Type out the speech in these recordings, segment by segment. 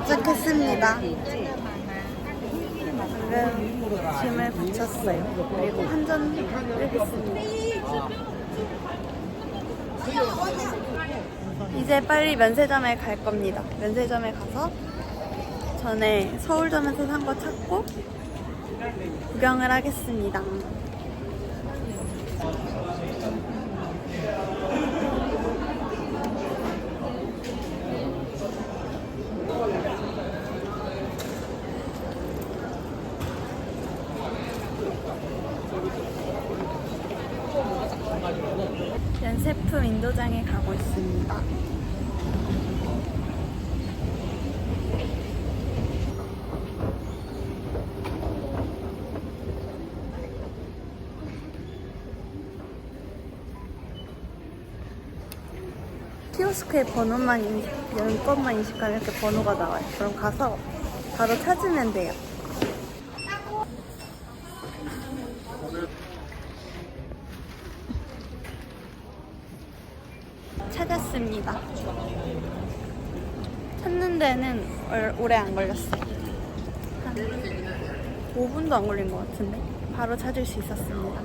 도착했습니다. 방금 짐을 붙였어요. 그리고 환전을 했습니다. 이제 빨리 면세점에 갈 겁니다. 면세점에 가서 전에 서울점에서 산 거 찾고 구경을 하겠습니다. 연세품 인도장에 가고 있습니다. 키오스크에 번호만 인식, 연건만 인식하면 이렇게 번호가 나와요. 그럼 가서 바로 찾으면 돼요. 찾았습니다. 찾는 데는 얼- 오래 안 걸렸어요. 한 5분도 안 걸린 것 같은데 바로 찾을 수 있었습니다.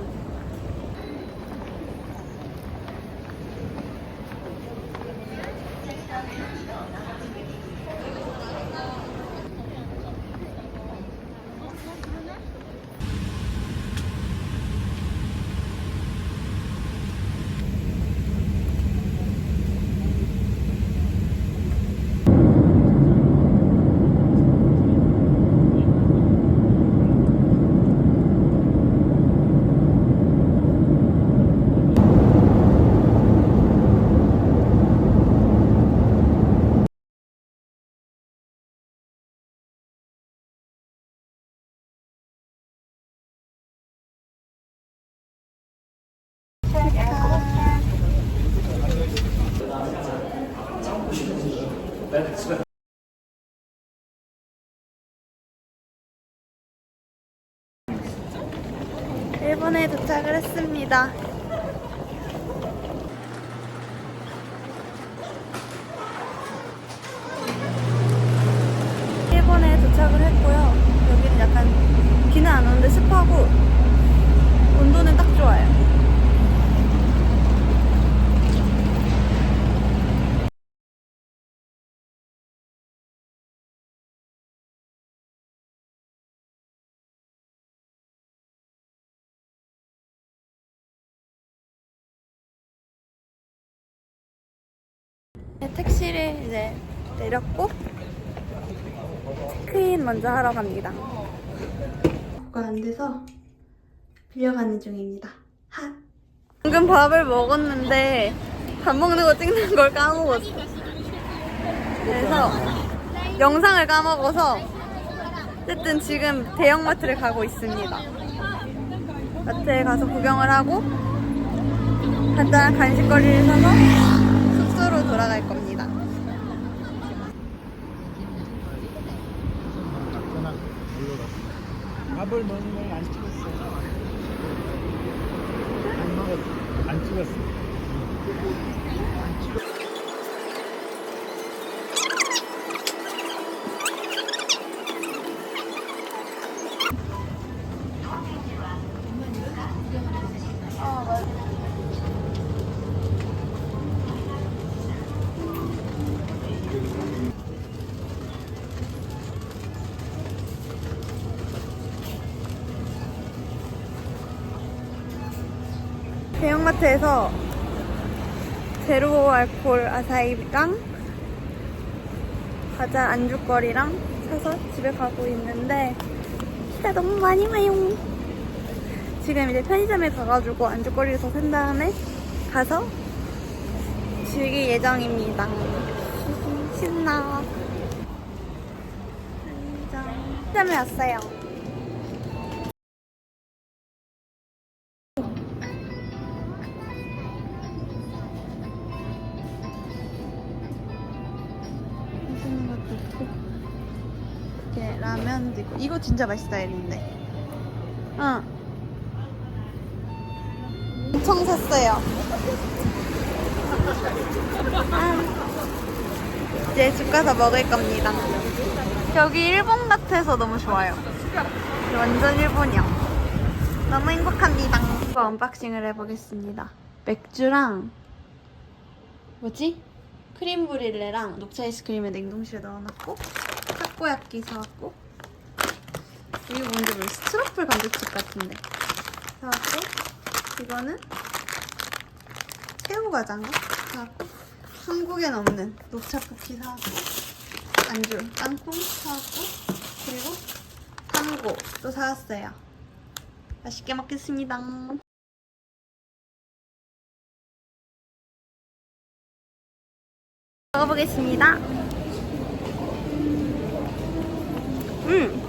일본에 도착을 했습니다. 일본에 도착을 했고요. 여기는 약간 비는 안 오는데 습하고 온도는 딱 좋아요. 네, 택시를 이제 내렸고 체크인 먼저 하러 갑니다. 거가 안 돼서 빌려가는 중입니다. 하. 방금 밥을 먹었는데 밥 먹는 거 찍는 걸 까먹었어. 그래서 영상을 까먹어서 어쨌든 지금 대형마트를 가고 있습니다. 마트에 가서 구경을 하고 간단한 간식거리를 사서 돌아갈 겁니다. 밥을 먹는 걸안 찍었어. 안 먹었어. 안 찍었어. 대형마트에서 제로 알코올 아사이랑 과자 안주거리랑 사서 집에 가고 있는데 비가 너무 많이 와요. 지금 이제 편의점에 가가지고 안주거리를 더 산 다음에 가서 즐길 예정입니다. 신나. 편의점. 편의점에 왔어요. 라면도 있고 이거 진짜 맛있다 이랬는데 응 엄청 샀어요 아, 이제 집 가서 먹을 겁니다 여기 일본 같아서 너무 좋아요. 완전 일본이야. 너무 행복합니다. 언박싱을 해보겠습니다. 맥주랑 뭐지? 크림 브릴레랑 녹차 아이스크림을 냉동실에 넣어놨고 타코야끼 사왔고 이거 뭔지 모르겠어. 트러플 감자칩 같은데 사왔고 이거는 새우 과자인가? 사왔고 한국엔 없는 녹차 쿠키 사왔고 안주 땅콩 사왔고 그리고 tango 또 사왔어요. 맛있게 먹겠습니다. 먹어보겠습니다. 음,